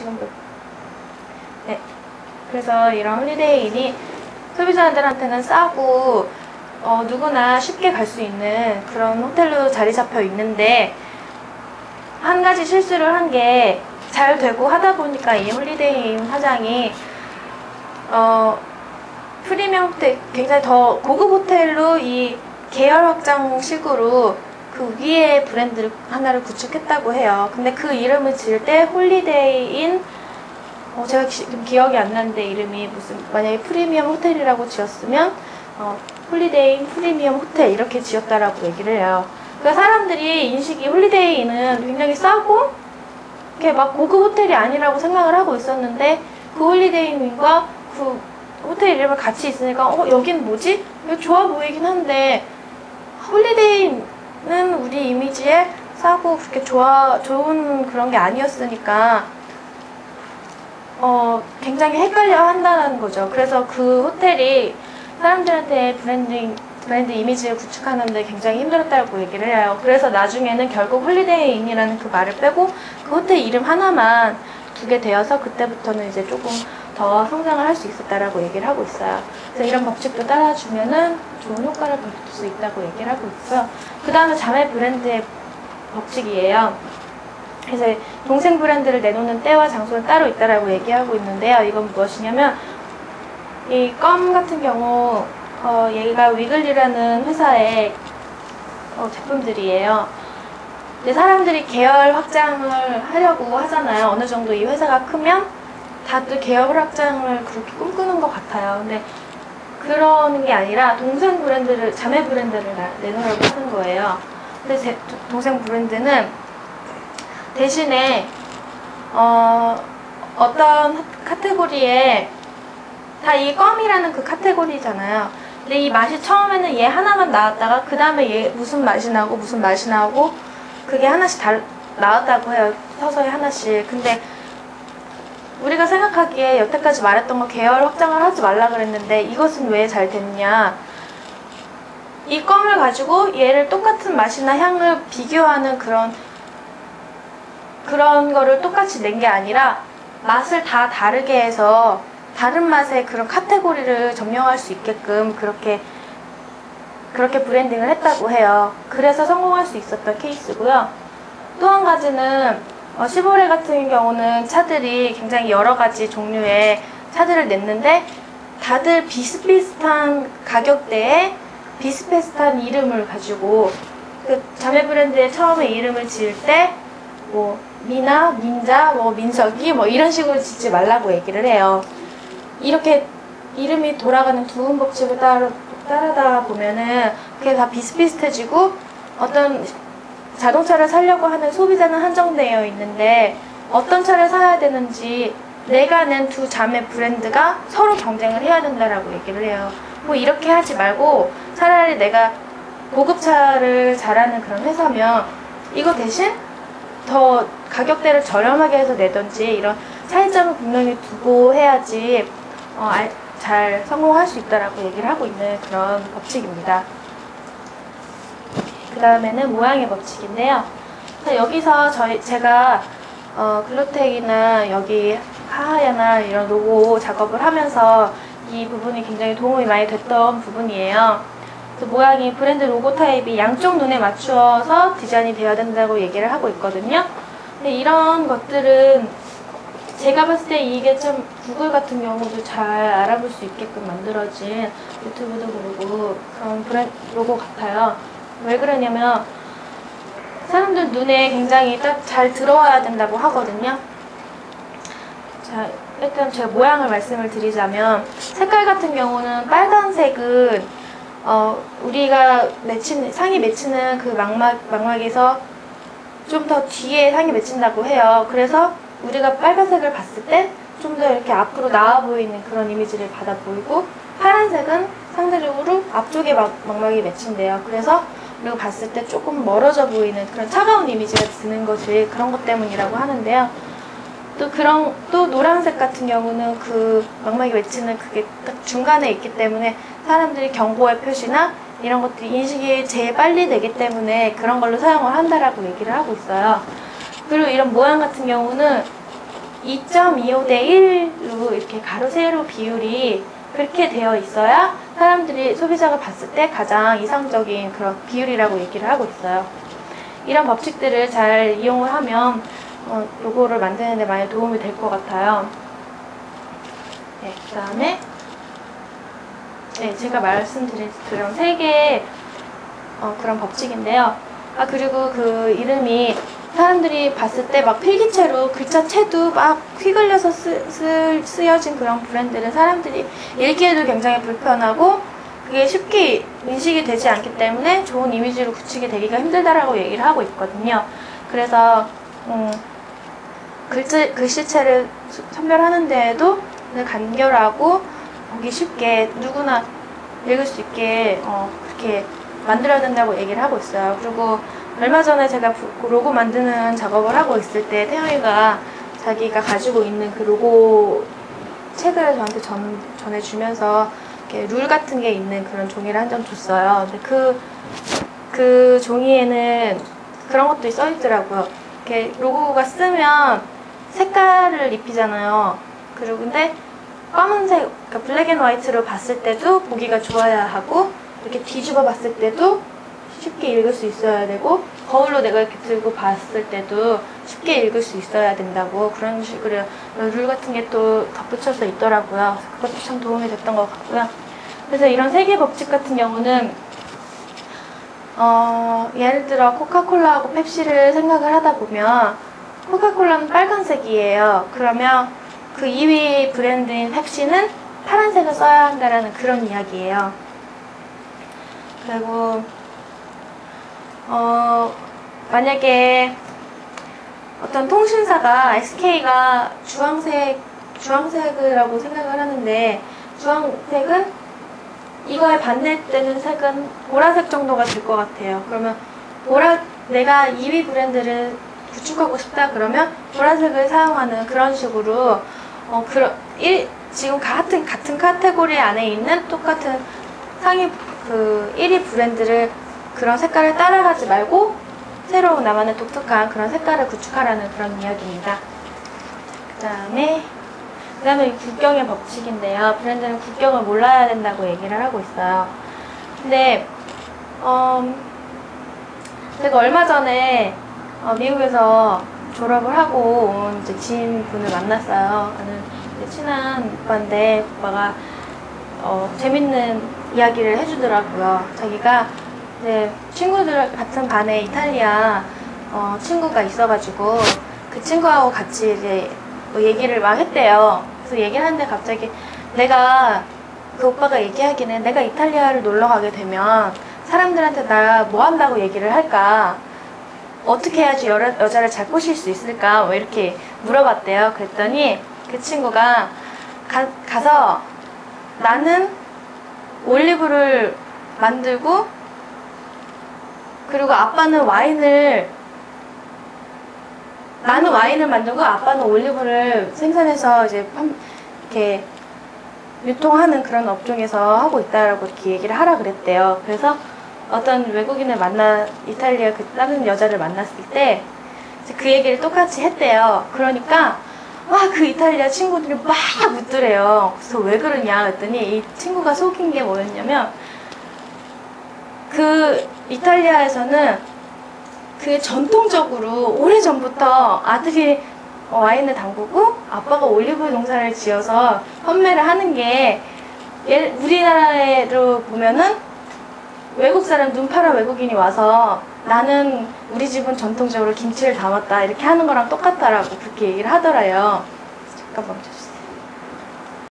지금도. 네. 그래서 이런 홀리데이인이 소비자들한테는 싸고 어, 누구나 쉽게 갈 수 있는 그런 호텔로 자리 잡혀 있는데 한 가지 실수를 한 게 잘 되고 하다 보니까 이 홀리데이인 화장이 어, 프리미엄 호텔 굉장히 더 고급 호텔로 이 계열 확장식으로 그 위에 브랜드를 하나를 구축했다고 해요. 근데 그 이름을 지을 때 홀리데이인 어, 제가 지금 기억이 안 나는데 이름이 무슨 만약에 프리미엄 호텔이라고 지었으면 어, 홀리데이인 프리미엄 호텔 이렇게 지었다라고 얘기를 해요. 그러니까 사람들이 인식이 홀리데이는 굉장히 싸고 이렇게 막 고급 호텔이 아니라고 생각을 하고 있었는데 그 홀리데이인과 그 호텔 이름을 같이 있으니까 어 여긴 뭐지? 이거 좋아 보이긴 한데 홀리데이 는 우리 이미지에 싸고 그렇게 좋아 좋은 그런 게 아니었으니까 어 굉장히 헷갈려 한다는 거죠. 그래서 그 호텔이 사람들한테 브랜딩 브랜드 이미지를 구축하는데 굉장히 힘들었다고 얘기를 해요. 그래서 나중에는 결국 홀리데이 인이라는 그 말을 빼고 그 호텔 이름 하나만 두게 되어서 그때부터는 이제 조금 더 성장을 할 수 있었다라고 얘기를 하고 있어요. 그래서 이런 법칙도 따라주면은 좋은 효과를 볼 수 있다고 얘기를 하고 있고요. 그 다음에 자매 브랜드의 법칙이에요. 그래서 동생 브랜드를 내놓는 때와 장소는 따로 있다라고 얘기하고 있는데요. 이건 무엇이냐면 이 껌 같은 경우 어, 얘가 위글리라는 회사의 어, 제품들이에요. 근데 사람들이 계열 확장을 하려고 하잖아요. 어느 정도 이 회사가 크면 다들 계열 확장을 그렇게 꿈꾸는 것 같아요. 근데 그러는 게 아니라 동생 브랜드를, 자매 브랜드를 나- 내놓으려고 하는 거예요. 근데 제 도- 동생 브랜드는 대신에 어, 어떤 카테고리에 다 이 껌이라는 그 카테고리잖아요. 근데 이 맛이 처음에는 얘 하나만 나왔다가 그 다음에 얘 무슨 맛이 나고 무슨 맛이 나고 그게 하나씩 달 나왔다고 해요. 서서히 하나씩. 근데 우리가 생각하기에 여태까지 말했던 거 계열 확장을 하지 말라 그랬는데 이것은 왜 잘 됐냐? 이 껌을 가지고 얘를 똑같은 맛이나 향을 비교하는 그런 그런 거를 똑같이 낸 게 아니라 맛을 다 다르게 해서 다른 맛의 그런 카테고리를 점령할 수 있게끔 그렇게 그렇게 브랜딩을 했다고 해요. 그래서 성공할 수 있었던 케이스고요. 또 한 가지는 어, 시보레 같은 경우는 차들이 굉장히 여러 가지 종류의 차들을 냈는데 다들 비슷비슷한 가격대에 비슷비슷한 이름을 가지고 그 자매 브랜드의 처음에 이름을 지을 때 뭐 미나, 민자, 뭐 민석이 뭐 이런 식으로 짓지 말라고 얘기를 해요. 이렇게 이름이 돌아가는 두음 법칙을 따라, 따르다 보면은 그게 다 비슷비슷해지고 어떤 자동차를 사려고 하는 소비자는 한정되어 있는데 어떤 차를 사야 되는지 내가 낸 두 자매 브랜드가 서로 경쟁을 해야 된다라고 얘기를 해요. 뭐 이렇게 하지 말고 차라리 내가 고급차를 잘하는 그런 회사면 이거 대신 더 가격대를 저렴하게 해서 내던지 이런 차이점을 분명히 두고 해야지 어, 알- 잘 성공할 수 있다라고 얘기를 하고 있는 그런 법칙입니다. 그 다음에는 모양의 법칙인데요. 자, 여기서 저희 제가 어, 글로텍이나 여기 하하야나 이런 로고 작업을 하면서 이 부분이 굉장히 도움이 많이 됐던 부분이에요. 그 모양이 브랜드 로고 타입이 양쪽 눈에 맞추어서 디자인이 되어야 된다고 얘기를 하고 있거든요. 근데 이런 것들은 제가 봤을 때 이게 좀 구글 같은 경우도 잘 알아볼 수 있게끔 만들어진 유튜브도 그러고 그런 브랜드 로고 같아요. 왜 그러냐면 사람들 눈에 굉장히 딱 잘 들어와야 된다고 하거든요. 자, 일단 제가 모양을 말씀을 드리자면 색깔 같은 경우는 빨간색은 어, 우리가 맺히는 상이 맺히는 그 망막 망막에서 좀 더 뒤에 상이 맺힌다고 해요. 그래서 우리가 빨간색을 봤을 때 좀 더 이렇게 앞으로 나와 보이는 그런 이미지를 받아 보이고 파란색은 상대적으로 앞쪽에 막, 망막이 맺힌대요. 그래서 우리가 봤을 때 조금 멀어져 보이는 그런 차가운 이미지가 드는 것이 그런 것 때문이라고 하는데요. 또 그런 또 노란색 같은 경우는 그 망막이 맺히는 그게 딱 중간에 있기 때문에 사람들이 경고의 표시나 이런 것들이 인식이 제일 빨리 되기 때문에 그런 걸로 사용을 한다라고 얘기를 하고 있어요. 그리고 이런 모양 같은 경우는 2.25대 1로 이렇게 가로 세로 비율이 그렇게 되어 있어야 사람들이 소비자가 봤을 때 가장 이상적인 그런 비율이라고 얘기를 하고 있어요. 이런 법칙들을 잘 이용을 하면 어, 로고를 만드는 데 많이 도움이 될 것 같아요. 네, 그 다음에 네, 제가 말씀드린 그런 세 개의 어, 그런 법칙인데요. 아, 그리고 그 이름이 사람들이 봤을 때 막 필기체로 글자체도 막 휘글려서 쓰, 쓰, 쓰여진 그런 브랜드는 사람들이 읽기에도 굉장히 불편하고 그게 쉽게 인식이 되지 않기 때문에 좋은 이미지로 굳히게 되기가 힘들다라고 얘기를 하고 있거든요. 그래서 음, 글자, 글씨체를 수- 선별하는 데에도 간결하고 보기 쉽게 누구나 읽을 수 있게 어, 그렇게 만들어야 된다고 얘기를 하고 있어요. 그리고 얼마 전에 제가 부- 로고 만드는 작업을 하고 있을 때 태영이가 자기가 가지고 있는 그 로고 책을 저한테 전, 전해주면서 이렇게 룰 같은 게 있는 그런 종이를 한 장 줬어요. 그, 그 종이에는 그런 것도 써 있더라고요. 이렇게 로고가 쓰면 색깔을 입히잖아요. 그리고 근데 검은색, 그러니까 블랙 앤 화이트로 봤을 때도 보기가 좋아야 하고 이렇게 뒤집어 봤을 때도 쉽게 읽을 수 있어야 되고 거울로 내가 이렇게 들고 봤을 때도 쉽게 읽을 수 있어야 된다고 그런 식으로 룰 같은 게 또 덧붙여서 있더라고요. 그것도 참 도움이 됐던 것 같고요. 그래서 이런 세계 법칙 같은 경우는 어, 예를 들어 코카콜라하고 펩시를 생각을 하다 보면 코카콜라는 빨간색이에요. 그러면 그 2위 브랜드인 펩시는 파란색을 써야 한다라는 그런 이야기예요. 그리고 어, 만약에 어떤 통신사가 SK가 주황색 주황색이라고 생각을 하는데 주황색은 이거에 반대되는 색은 보라색 정도가 될 것 같아요. 그러면 보라 내가 2위 브랜드를 구축하고 싶다 그러면 보라색을 사용하는 그런 식으로 어 그런 일 지금 같은 같은 카테고리 안에 있는 똑같은 상위 그 1위 브랜드를 그런 색깔을 따라가지 말고 새로운 나만의 독특한 그런 색깔을 구축하라는 그런 이야기입니다. 그 다음에 그 다음에 국경의 법칙인데요. 브랜드는 국경을 몰라야 된다고 얘기를 하고 있어요. 근데 어, 제가 얼마 전에 어, 미국에서 졸업을 하고 온 이제 지인분을 만났어요. 이제 친한 오빠인데 오빠가 어, 재밌는 이야기를 해주더라고요. 자기가 이제 친구들 같은 반에 이탈리아 어, 친구가 있어가지고 그 친구하고 같이 이제 뭐 얘기를 막 했대요. 그래서 얘기를 하는데 갑자기 내가 그 오빠가 얘기하기는 내가 이탈리아를 놀러 가게 되면 사람들한테 나 뭐 한다고 얘기를 할까? 어떻게 해야지 여, 여자를 잘 꼬실 수 있을까? 뭐 이렇게 물어봤대요. 그랬더니 그 친구가 가, 가서 나는 올리브를 만들고 그리고 아빠는 와인을 나는 와인을 만들고 아빠는 올리브를 생산해서 이제 판- 이렇게 유통하는 그런 업종에서 하고 있다라고 이렇게 얘기를 하라 그랬대요. 그래서 어떤 외국인을 만나 이탈리아 그 다른 여자를 만났을 때 그 얘기를 똑같이 했대요. 그러니까 막그 이탈리아 친구들이 막 묻더래요. 그래서 왜 그러냐 했더니 이 친구가 속인 게 뭐였냐면 그 이탈리아에서는 그 전통적으로 오래 전부터 아들이 와인을 담그고 아빠가 올리브 농사를 지어서 판매를 하는 게 예- 우리나라로 보면은 외국 사람 눈 파란 외국인이 와서 나는 우리 집은 전통적으로 김치를 담았다 이렇게 하는 거랑 똑같다라고 그렇게 얘기를 하더라요. 잠깐 멈춰주세요.